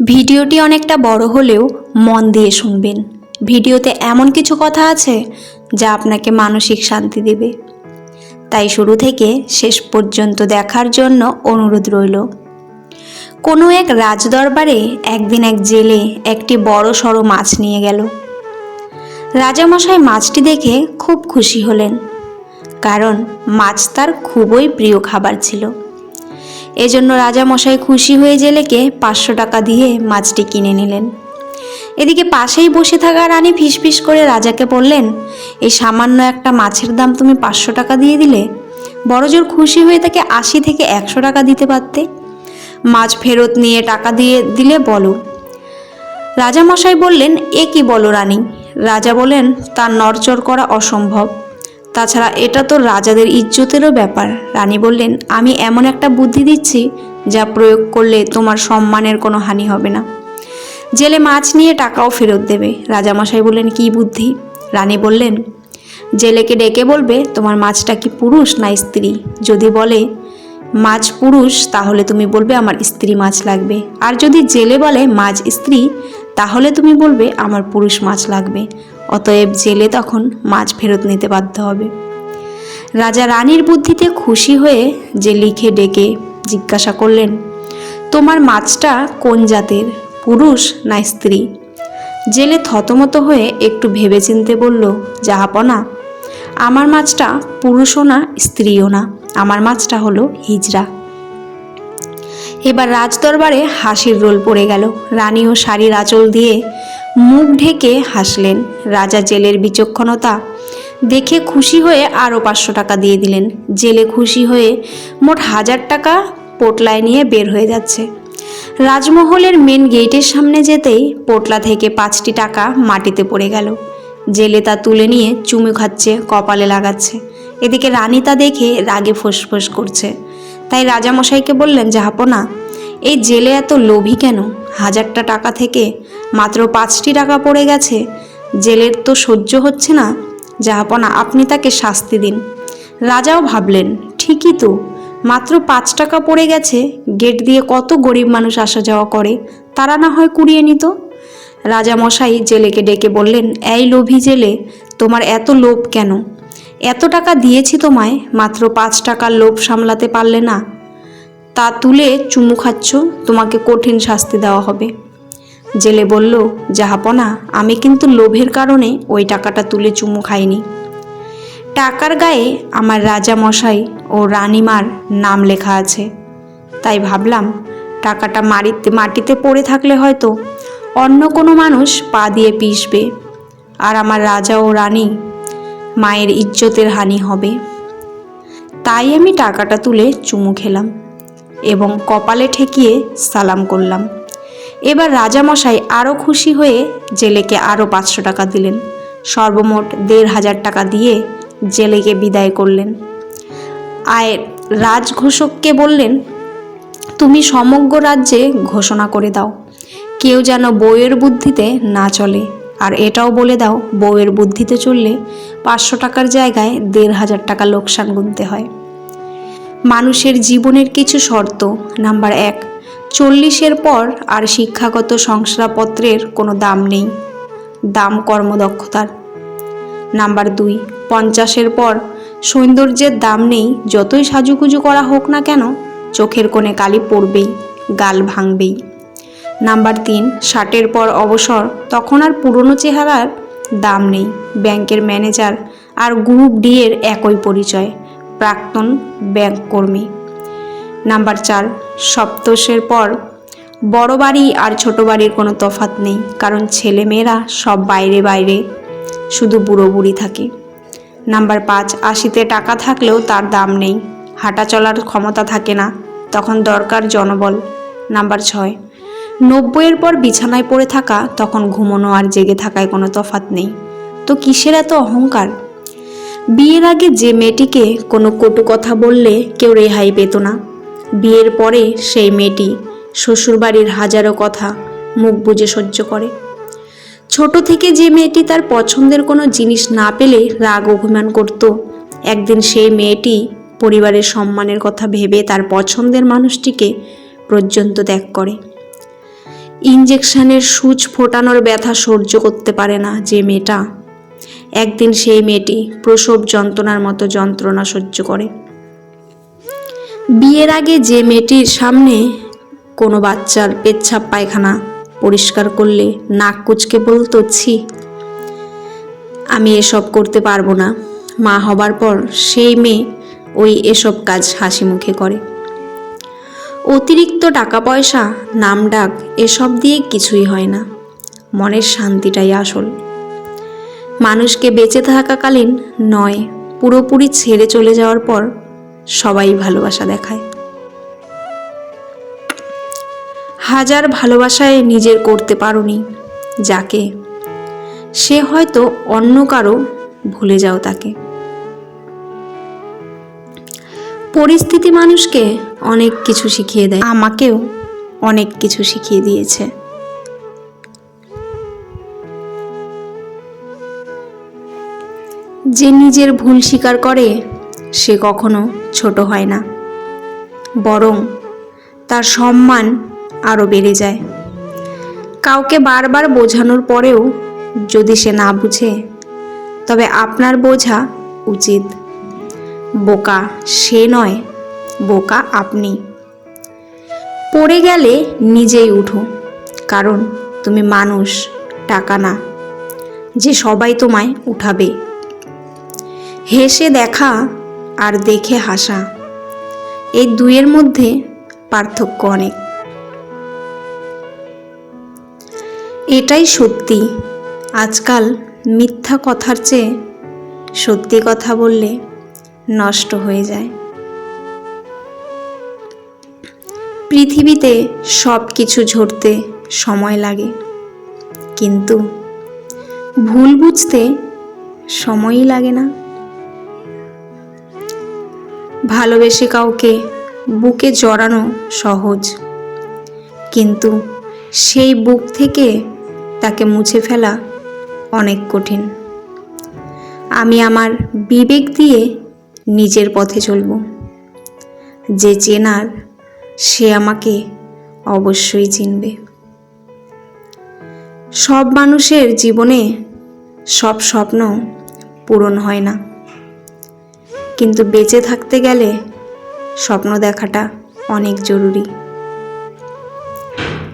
ভিডিওটি অনেকটা বড় হলেও মন দিয়ে শুনবেন। ভিডিওতে এমন কিছু কথা আছে যা আপনাকে মানসিক শান্তি দেবে। তাই শুরু থেকে শেষ পর্যন্ত দেখার জন্য অনুরোধ রইল। কোনো এক রাজদরবারে একদিন এক জেলে একটি বড় সড়ো মাছ নিয়ে গেল। রাজামশাই মাছটি দেখে খুব খুশি হলেন, কারণ মাছ তার খুবই প্রিয় খাবার ছিল। এজন্য রাজামশাই খুশি হয়ে জেলেকে পাঁচশো টাকা দিয়ে মাছটি কিনে নিলেন। এদিকে পাশেই বসে থাকা রানী ফিসফিস করে রাজাকে বললেন, এই সামান্য একটা মাছের দাম তুমি পাঁচশো টাকা দিয়ে দিলে? বড়জোর খুশি হয়ে তাকে আশি থেকে একশো টাকা দিতে পারতে? মাছ ফেরত নিয়ে টাকা দিয়ে দিলে বলো। রাজামশাই বললেন, এ কি বলো রানী? রাজা বলেন, তার নড়চড় করা অসম্ভব। তাছাড়া এটা তো রাজাদের ইজ্জতেরও ব্যাপার। রানী বললেন, আমি এমন একটা বুদ্ধি দিচ্ছি যা প্রয়োগ করলে তোমার সম্মানের কোনো হানি হবে না। জেলে মাছ নিয়ে টাকাও ফেরত দেবে। রাজামশাই বললেন, কি বুদ্ধি? রানী বললেন, জেলেকে ডেকে বলবে, তোমার মাছটা কি পুরুষ না স্ত্রী? যদি বলে, মাছ পুরুষ তাহলে তুমি বলবে, আমার স্ত্রী মাছ লাগবে। আর যদি জেলে বলে, মাছ স্ত্রী তাহলে তুমি বলবে, আমার পুরুষ মাছ লাগবে। অতএব জেলে তখন মাছ ফেরত নিতে বাধ্য হবে। রাজা রানীর বুদ্ধিতে খুশি হয়ে যে লিখে ডেকে জিজ্ঞাসা করলেন, তোমার মাছটা কোন জাতের, পুরুষ না স্ত্রী? জেলে থতমত হয়ে একটু ভেবেচিন্তে বলল জাহাপনা আমার মাছটা পুরুষও না, স্ত্রীও না, আমার মাছটা হলো হিজড়া। এবার রাজদরবারে হাসির রোল পড়ে গেল। রানীও শাড়ির আঁচল দিয়ে মুখ ঢেকে হাসলেন। রাজা জেলের বিচক্ষণতা দেখে খুশি হয়ে আরও পাঁচশো টাকা দিয়ে দিলেন। জেলে খুশি হয়ে মোট হাজার টাকা পোটলায় নিয়ে বের হয়ে যাচ্ছে। রাজমহলের মেন গেটের সামনে যেতেই পোটলা থেকে পাঁচটি টাকা মাটিতে পড়ে গেল। জেলে তা তুলে নিয়ে চুমু খাচ্ছে, কপালে লাগাচ্ছে। এদিকে রানী তা দেখে রাগে ফোঁস করছে। তাই রাজামশাইকে বললেন জাহাপনা এই জেলে এত লোভী কেন? হাজারটা টাকা থেকে মাত্র পাঁচটি টাকা পড়ে গেছে। জেলের তো সহ্য হচ্ছে না। জাহাপনা আপনি তাকে শাস্তি দিন। রাজাও ভাবলেন, ঠিকই তো, মাত্র পাঁচ টাকা পড়ে গেছে, গেট দিয়ে কত গরিব মানুষ আসা যাওয়া করে, তারা না হয় কুড়িয়ে নিত? রাজামশাই জেলেকে ডেকে বললেন, এই লোভী জেলে, তোমার এত লোভ কেন? এত টাকা দিয়েছি তোমায়, মাত্র পাঁচ টাকার লোভ সামলাতে পারলে না তা তুলে চুমু খাচ্ছ, তোমাকে কঠিন শাস্তি দেওয়া হবে। জেলে বলল, জাহাপনা, আমি কিন্তু লোভের কারণে ওই টাকাটা তুলে চুমু খাইনি। টাকার গায়ে আমার রাজা মশাই ও রানীমার নাম লেখা আছে। তাই ভাবলাম, টাকাটা মাটিতে মাটিতে পড়ে থাকলে হয়তো অন্য কোনো মানুষ পা দিয়ে পিষবে, আর আমার রাজা ও রানী মায়ের ইজ্জতের হানি হবে। তাই আমি টাকাটা তুলে চুমু খেলাম। এবং কপালে ঠেকিয়ে সালাম করলাম। এবার রাজামশাই আরও খুশি হয়ে জেলেকে আরও পাঁচশো টাকা দিলেন। সর্বমোট দেড় হাজার টাকা দিয়ে জেলেকে বিদায় করলেন। আয়, রাজঘোষককে বললেন, তুমি সমগ্র রাজ্যে ঘোষণা করে দাও। কেউ যেন বউয়ের বুদ্ধিতে না চলে। আর এটাও বলে দাও, বউয়ের বুদ্ধিতে চললে পাঁচশো টাকার জায়গায় দেড় হাজার টাকা লোকসান গুনতে হয়। মানুষের জীবনের কিছু শর্ত। নাম্বার এক, চল্লিশের পর আর শিক্ষাগত শংসাপত্রের কোনো দাম নেই। দাম কর্মদক্ষতার। নাম্বার দুই, পঞ্চাশের পর সৌন্দর্যের দাম নেই, যতই সাজুগুজু করা হোক না কেন, চোখের কোণে কালি পড়বেই, গাল ভাঙবেই। নাম্বার তিন, ষাটের পর অবসর, তখন আর পুরনো চেহারার দাম নেই। ব্যাংকের ম্যানেজার আর গ্রুপ ডি এর একই পরিচয়। প্রাক্তন ব্যাংক কর্মী। নাম্বার চার সপ্তশের পর বড় বাড়ি আর ছোট বাড়ির কোনো তফাত নেই, কারণ ছেলে মেয়েরা সব বাইরে বাইরে, শুধু বুড়ো বুড়ি থাকে। নাম্বার পাঁচ, আশিতে টাকা থাকলেও তার দাম নেই, হাঁটা চলার ক্ষমতা থাকে না, তখন দরকার জনবল। নাম্বার ছয়, নব্বইয়ের পর বিছানায় পড়ে থাকা, তখন ঘুমোনো আর জেগে থাকায় কোনো তফাত নেই। তো কিসের এত অহংকার? বিয়ের আগে যে মেয়েটিকে কোনো কটু কথা বললে কেউ রেহাই পেত না। বিয়ের পরে সেই মেয়েটি শ্বশুরবাড়ির হাজারো কথা মুখ বুজে সহ্য করে। ছোট থেকে যে মেয়েটি তার পছন্দের কোনো জিনিস না পেলে রাগ অভিমান করত। একদিন সেই মেয়েটি পরিবারের সম্মানের কথা ভেবে তার পছন্দের মানুষটিকে পর্যন্ত ত্যাগ করে। ইঞ্জেকশনের সূচ ফোটানোর ব্যথা সহ্য করতে পারে না যে মেয়েটা। একদিন সেই মেয়েটি প্রসব যন্ত্রণার মতো যন্ত্রণা সহ্য করে। বিয়ের আগে যে মেয়েটির সামনে কোনো বাচ্চার পেচ্ছাপ পায়খানা পরিষ্কার করলে নাক কুচকে বলতো, ছি, আমি এসব করতে পারব না। মা হবার পর সেই মেয়ে ওই এসব কাজ হাসি মুখে করে। অতিরিক্ত টাকা পয়সা নাম ডাক এসব দিয়ে কিছুই হয় না। মনের শান্তিটাই আসল। মানুষকে বেঁচে থাকাকালীন নয়, পুরোপুরি ছেড়ে চলে যাওয়ার পর সবাই ভালোবাসা দেখায়। হাজার ভালোবাসায় নিজের করতে পারোনি, যাকে। সে হয়তো অন্য কারও ভুলে যাও তাকে। পরিস্থিতি মানুষকে অনেক কিছু শিখিয়ে দেয়। আমাকেও অনেক কিছু শিখিয়ে দিয়েছে। যে নিজের ভুল স্বীকার করে, সে কখনো ছোট হয় না। বরং তার সম্মান আরও বেড়ে যায়। কাউকে বারবার বোঝানোর পরেও যদি সে না বুঝে, তবে আপনার বোঝা উচিত। বোকা সে নয়, বোকা আপনি। পড়ে গেলে নিজেই উঠো, কারণ তুমি মানুষ, টাকা না। যে সবাই তোমায় উঠাবে। হেসে দেখা আর দেখে হাসা। এই দুইয়ের মধ্যে পার্থক্য অনেক। এটাই সত্যি। আজকাল মিথ্যা কথার চেয়ে সত্যি কথা বললে নষ্ট হয়ে যায়। পৃথিবীতে সব কিছু ঝরতে সময় লাগে। কিন্তু ভুল বুঝতে সময়ই লাগে না। ভালোবেসে কাউকে বুকে জড়ানো সহজ। কিন্তু সেই বুক থেকে তাকে মুছে ফেলা অনেক কঠিন। আমি আমার বিবেক দিয়ে নিজের পথে চলব। যে চেনার সে আমাকে অবশ্যই চিনবে। সব মানুষের জীবনে সব স্বপ্ন পূরণ হয় না। কিন্তু বেঁচে থাকতে গেলে স্বপ্ন দেখাটা অনেক জরুরি।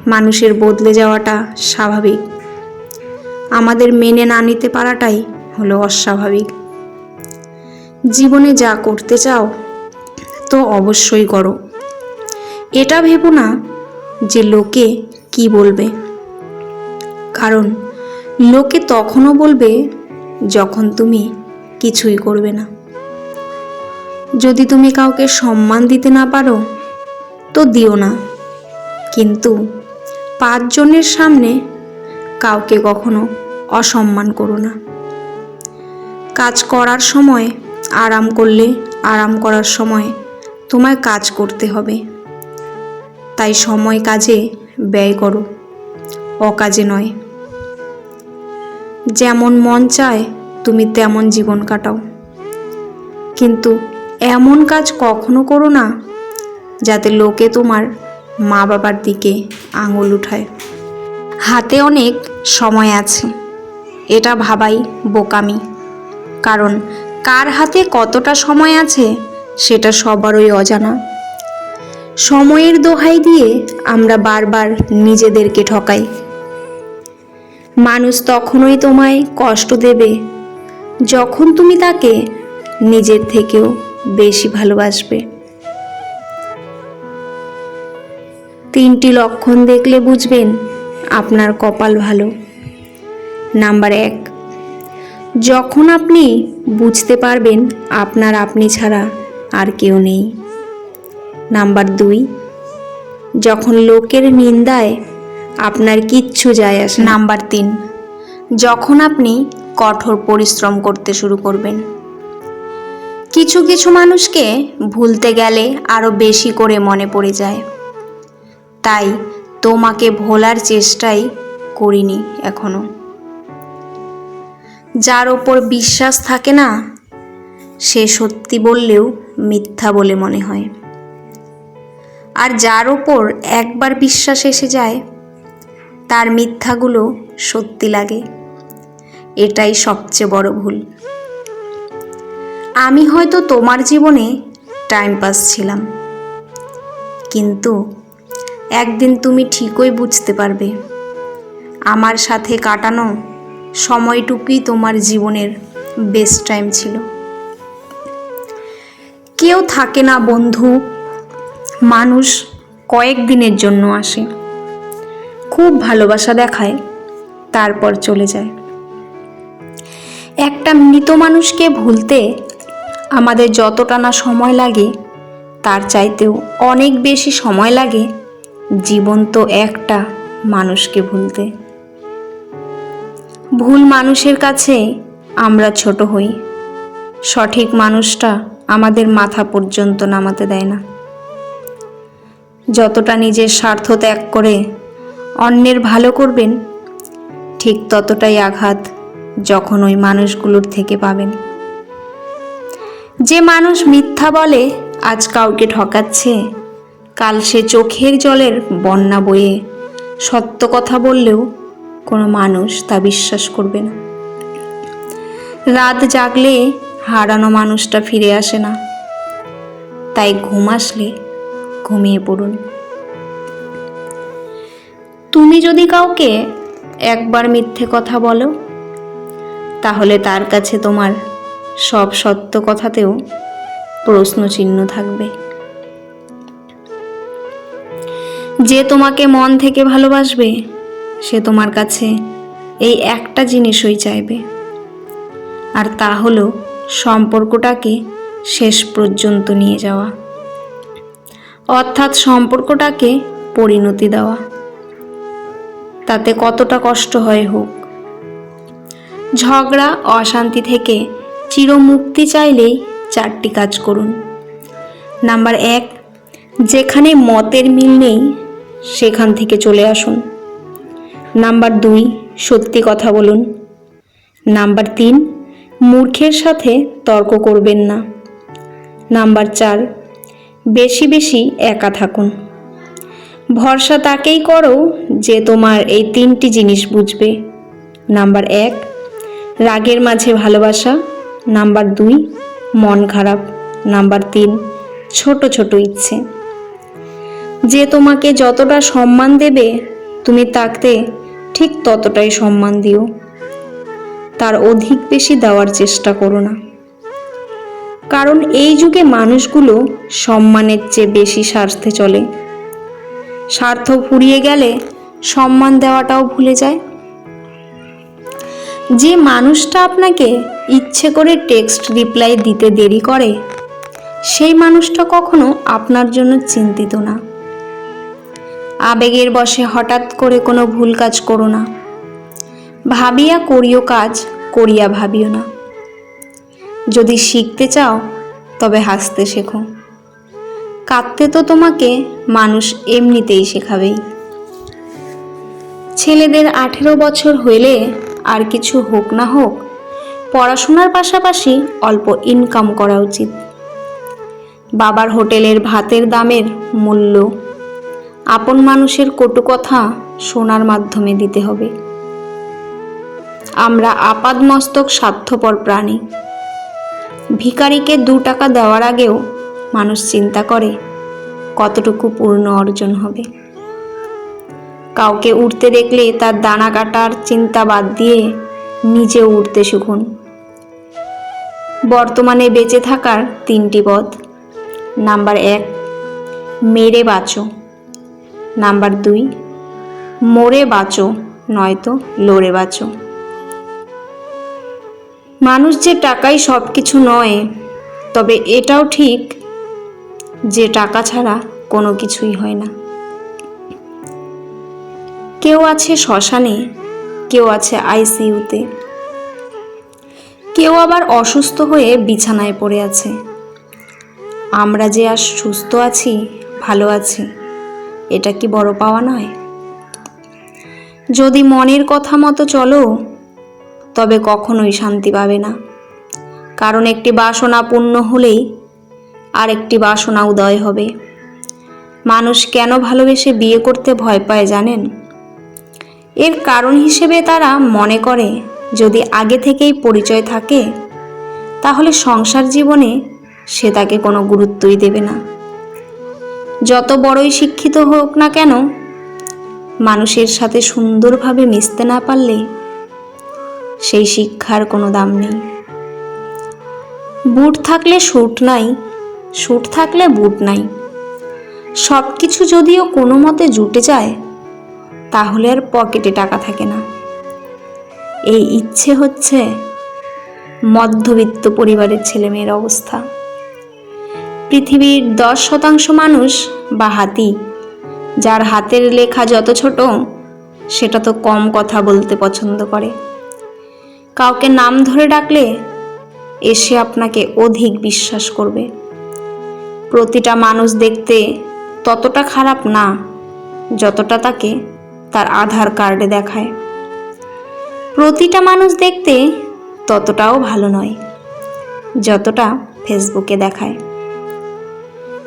মানুষের বদলে যাওয়াটা স্বাভাবিক। আমাদের মেনে না নিতে পারাটাই হলো অস্বাভাবিক। জীবনে যা করতে চাও, তো অবশ্যই করো। এটা ভেবো না যে লোকে কি বলবে। কারণ লোকে তখনও বলবে যখন তুমি কিছুই করবে না। যদি তুমি কাউকে সম্মান দিতে না পারো, তো দিও না। কিন্তু পাঁচজনের সামনে কাউকে কখনো অসম্মান করো না। কাজ করার সময়, আরাম করলে আরাম করার সময় তোমায় কাজ করতে হবে। তাই সময় কাজে ব্যয় করো, অকাজে নয়। যেমন মন চায়, তুমি তেমন জীবন কাটাও। কিন্তু এমন কাজ কখনো করো না যাতে লোকে তোমার মা বাবার দিকে আঙুল উঠায়। হাতে অনেক সময় আছে, এটা ভাবাই বোকামি। কারণ কার হাতে কতটা সময় আছে সেটা সবারই অজানা। সময়ের দোহাই দিয়ে আমরা বারবার নিজেদেরকে ঠকাই। মানুষ তখনই তোমায় কষ্ট দেবে যখন তুমি তাকে নিজের থেকেও বেশি ভালোবাসবে। তিনটি লক্ষণ দেখলে বুঝবেন আপনার কপাল ভালো। নাম্বার এক, যখন আপনি বুঝতে পারবেন আপনার আপনি ছাড়া আর কেউ নেই। নাম্বার দুই, যখন লোকের নিন্দায় আপনার কিচ্ছু যায় আসে নাম্বার তিন, যখন আপনি কঠোর পরিশ্রম করতে শুরু করবেন। কিছু কিছু মানুষকে ভুলতে গেলে আরও বেশি করে মনে পড়ে যায়। তাই তোমাকে ভোলার চেষ্টাই করিনি এখনও। যার ওপর বিশ্বাস থাকে না, সে সত্যি বললেও মিথ্যা বলে মনে হয়। আর যার ওপর একবার বিশ্বাস এসে যায়, তার মিথ্যাগুলো সত্যি লাগে। এটাই সবচেয়ে বড় ভুল। আমি হয়তো তোমার জীবনে টাইম পাস ছিলাম। কিন্তু একদিন তুমি ঠিকই বুঝতে পারবে, আমার সাথে কাটানো সময়টুকুই তোমার জীবনের বেস্ট টাইম ছিল। কেউ থাকে না বন্ধু, মানুষ কয়েক দিনের জন্য আসে, খুব ভালোবাসা দেখায়, তারপর চলে যায়। একটা মৃত মানুষকে ভুলতে আমাদের যতটা না সময় লাগে, তার চাইতেও অনেক বেশি সময় লাগে জীবন্ত একটা মানুষকে ভুলতে। ভুল মানুষের কাছে আমরা ছোট হই। সঠিক মানুষটা আমাদের মাথা পর্যন্ত নামাতে দেয় না। যতটা নিজের স্বার্থ ত্যাগ করে অন্যের ভালো করবেন, ঠিক ততটাই আঘাত যখন ওই মানুষগুলোর থেকে পাবেন। যে মানুষ মিথ্যা বলে, আজ কাউকে ঠকাচ্ছে। কাল সে চোখের জলের বন্যা বয়ে। সত্য কথা বললেও কোনো মানুষ তা বিশ্বাস করবে না। রাত জাগলে হারানো মানুষটা ফিরে আসে না। তাই ঘুম আসলে ঘুমিয়ে পড়ুন। তুমি যদি কাউকে একবার মিথ্যে কথা বলো, তাহলে তার কাছে তোমার সব সত্য কথাতেও প্রশ্ন চিহ্ন থাকবে। যে তোমাকে মন থেকে ভালোবাসবে, সে তোমার কাছে এই একটা জিনিসই চাইবে। আর তা হলো সম্পর্কটাকে শেষ পর্যন্ত নিয়ে যাওয়া। অর্থাৎ সম্পর্কটাকে পরিণতি দেওয়া। তাতে কতটা কষ্ট হয় হোক। ঝগড়া, অশান্তি থেকে চিরমুক্তি চাইলেই চারটি কাজ করুন। নাম্বার এক, যেখানে মতের মিল নেই, সেখান থেকে চলে আসুন। নাম্বার দুই, সত্যি কথা বলুন। নাম্বার তিন, মূর্খের সাথে তর্ক করবেন না। নাম্বার চার, বেশি বেশি একা থাকুন। ভরসা তাকেই করো যে তোমার এই তিনটি জিনিস বুঝবে। নাম্বার এক, রাগের মাঝে ভালোবাসা। নাম্বার দুই, মন খারাপ। নাম্বার তিন, ছোট ছোট ইচ্ছে। যে তোমাকে যতটা সম্মান দেবে, তুমি তাকতে ঠিক ততটাই সম্মান দিও। তার অধিক বেশি দেওয়ার চেষ্টা করো না। কারণ এই যুগে মানুষগুলো সম্মানের চেয়ে বেশি স্বার্থে চলে। স্বার্থ ফুরিয়ে গেলে সম্মান দেওয়াটাও ভুলে যায়। যে মানুষটা আপনাকে ইচ্ছে করে টেক্সট রিপ্লাই দিতে দেরি করে, সেই মানুষটা কখনো আপনার জন্য চিন্তিত না। আবেগের বসে হঠাৎ করে কোনো ভুল কাজ করো না। ভাবিয়া করিও কাজ, করিয়া ভাবিও না। যদি শিখতে চাও, তবে হাসতে শেখো। কাঁদতে তো তোমাকে মানুষ এমনিতেই শেখাবেই। ছেলেদের আঠেরো বছর হইলে আর কিছু হোক না হোক, পড়াশোনার পাশাপাশি অল্প ইনকাম করা উচিত। বাবার হোটেলের ভাতের দামের মূল্য, আপন মানুষের কটু কথা শোনার মাধ্যমে দিতে হবে। আমরা আপাদমস্তক স্বার্থপর প্রাণী। ভিখারিকে দু টাকা দেওয়ার আগেও মানুষ চিন্তা করে কতটুকু পূর্ণ অর্জন হবে। কাউকে উঠতে দেখলে তার দানা কাটার চিন্তা বাদ দিয়ে নিজে উঠতে শিখুন। বর্তমানে বেঁচে থাকার তিনটি পথ। নাম্বার এক, মেরে বাঁচো। নাম্বার দুই, মরে বাঁচো, নয়তো লড়ে বাঁচো। মানুষ যে টাকাই সব কিছু নয়, তবে এটাও ঠিক যে টাকা ছাড়া কোনো কিছুই হয় না। কেউ আছে শ্মশানে, কেউ আছে আইসিইউতে। কেউ আবার অসুস্থ হয়ে বিছানায় পড়ে আছে। আমরা যে আর সুস্থ আছি, ভালো আছি, এটা কি বড় পাওয়া নয়? যদি মনের কথা মতো চলো, তবে কখনোই শান্তি পাবে না। কারণ একটি বাসনা পূর্ণ হলেই আর একটি বাসনা উদয় হবে। মানুষ কেন ভালোবেসে বিয়ে করতে ভয় পায় জানেন? এর কারণ হিসেবে তারা মনে করে, যদি আগে থেকেই পরিচয় থাকে, তাহলে সংসার জীবনে সে তাকে কোনো গুরুত্বই দেবে না। যত বড়ই শিক্ষিত হোক না কেন, মানুষের সাথে সুন্দরভাবে মিশতে না পারলে সেই শিক্ষার কোনো দাম নেই। বুট থাকলে স্যুট নাই স্যুট থাকলে বুট নাই। সব কিছু যদিও কোনো মতে জুটে যায় তাহলে আর পকেটে টাকা থাকে না। এই ইচ্ছে হচ্ছে মধ্যবিত্ত পরিবারের ছেলেমেয়ের অবস্থা। পৃথিবীর দশ শতাংশ মানুষ বা হাতি, যার হাতের লেখা যত ছোট, সেটা তো কম কথা বলতে পছন্দ করে। কাউকে নাম ধরে ডাকলে এসে আপনাকে অধিক বিশ্বাস করবে। প্রতিটা মানুষ দেখতে ততটা খারাপ না, যতটা তাকে তার আধার কার্ডে দেখায়। প্রতিটা মানুষ দেখতে ততটাও ভালো নয়, যতটা ফেসবুকে দেখায়।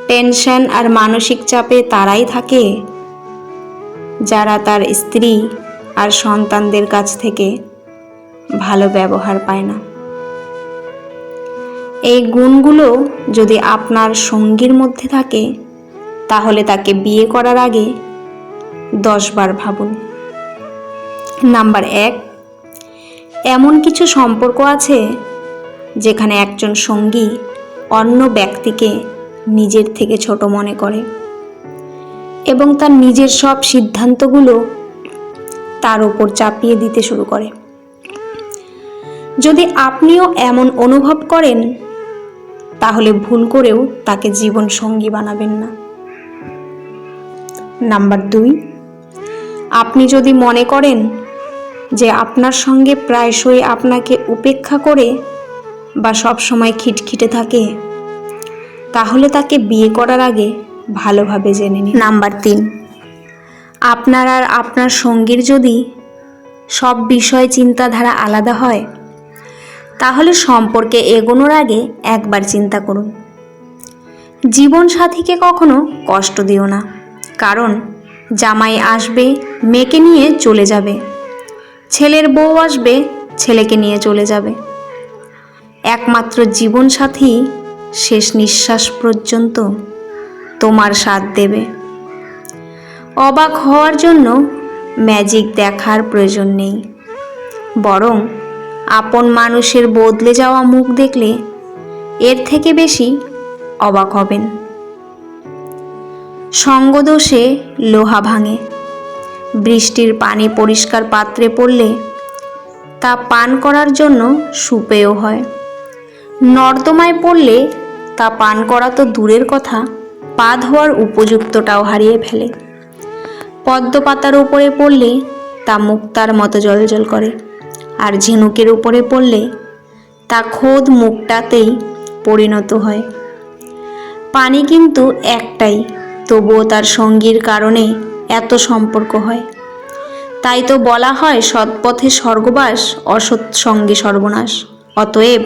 টেনশন আর মানসিক চাপে তারাই থাকে, যারা তার স্ত্রী আর সন্তানদের কাছ থেকে ভালো ব্যবহার পায় না। এই গুণগুলো যদি আপনার সঙ্গীর মধ্যে থাকে, তাহলে তাকে বিয়ে করার আগে দশবার ভাবুন। নাম্বার এক, এমন কিছু সম্পর্ক আছে যেখানে একজন সঙ্গী অন্য ব্যক্তিকে নিজের থেকে ছোট মনে করে এবং তার নিজের সব সিদ্ধান্তগুলো তার ওপর চাপিয়ে দিতে শুরু করে। যদি আপনিও এমন অনুভব করেন, তাহলে ভুল করেও তাকে জীবন সঙ্গী বানাবেন না। নাম্বার দুই আপনি যদি মনে করেন যে আপনার সঙ্গে প্রায়শই আপনাকে উপেক্ষা করে বা সব সময় খিটখিটে থাকে, তাহলে তাকে বিয়ে করার আগে ভালোভাবে জেনে নিন। নাম্বার তিন, আপনার আর আপনার সঙ্গীর যদি সব বিষয় চিন্তাধারা আলাদা হয়, তাহলে সম্পর্কে এগোনোর আগে একবার চিন্তা করুন। জীবন সাথীকে কখনো কষ্ট দিও না, কারণ জামাই আসবে, মেয়েকে নিয়ে চলে যাবে। ছেলের বউ আসবে, ছেলেকে নিয়ে চলে যাবে। একমাত্র জীবন সাথী শেষ নিঃশ্বাস পর্যন্ত তোমার সাথ দেবে। অবাক হওয়ার জন্য ম্যাজিক দেখার প্রয়োজন নেই। বরং আপন মানুষের বদলে যাওয়া মুখ দেখলে এর থেকে বেশি অবাক হবেন। সঙ্গদোষে লোহা ভাঙে। বৃষ্টির পানি পরিষ্কার পাত্রে পড়লে তা পান করার জন্য সুপেয় হয়। নর্দমায় পড়লে তা পান করা তো দূরের কথা পা ধোয়ার উপযুক্তটাও হারিয়ে ফেলে। পদ্ম পাতার উপরে পড়লে তা মুক্তার মতো জলজল করে, আর ঝিনুকের উপরে পড়লে তা খোদ মুখটাতেই পরিণত হয়। পানি কিন্তু একটাই তবুও তার সঙ্গীর কারণে এত সম্পর্ক হয়। তাই তো বলা হয় সৎপথে স্বর্গবাস, অসৎ সঙ্গে সর্বনাশ। অতএব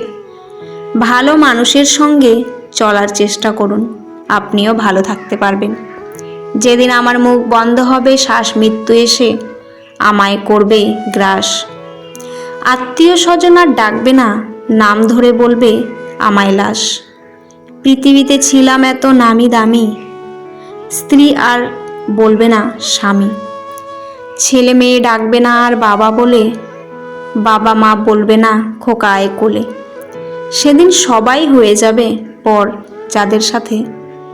ভালো মানুষের সঙ্গে চলার চেষ্টা করুন, আপনিও ভালো থাকতে পারবেন। যেদিন আমার মুখ বন্ধ হবে, শ্বাস মৃত্যু এসে আমায় করবে গ্রাস। আত্মীয় স্বজন আর ডাকবে না, নাম ধরে বলবে আমায় লাশ। পৃথিবীতে ছিলাম এত নামি দামি স্ত্রী আর বলবে না স্বামী। ছেলে মেয়ে ডাকবে না আর বাবা বলে, বাবা মা বলবে না খোকা আয় কোলে। সেদিন সবাই হয়ে যাবে পর যাদের সাথে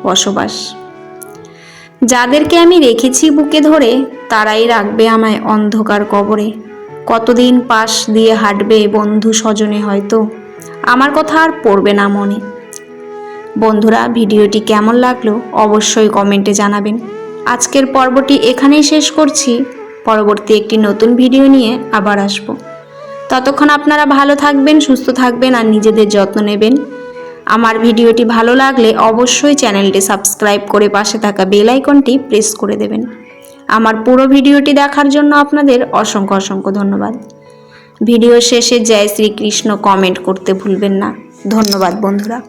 বসবাস। যাদেরকে আমি রেখেছি বুকে ধরে, তারাই রাখবে আমায় অন্ধকার কবরে। কতদিন পাশ দিয়ে হাঁটবে বন্ধু স্বজনে হয়তো, আমার কথা আর পড়বে না মনে। বন্ধুরা, ভিডিওটি কেমন লাগল অবশ্যই কমেন্টে জানাবেন। আজকের পর্বটি এখানেই শেষ করছি। পরবর্তী একটি নতুন ভিডিও নিয়ে আবার আসব। ততক্ষণ আপনারা ভালো থাকবেন, সুস্থ থাকবেন আর নিজেদের যত্ন নেবেন। আমার ভিডিওটি ভালো লাগলে অবশ্যই চ্যানেলটি সাবস্ক্রাইব করে পাশে থাকা বেল আইকনটি প্রেস করে দেবেন। আমার পুরো ভিডিওটি দেখার জন্য আপনাদের অসংখ্য অসংখ্য ধন্যবাদ। ভিডিও শেষে জয় শ্রীকৃষ্ণ কমেন্ট করতে ভুলবেন না। ধন্যবাদ, বন্ধুরা।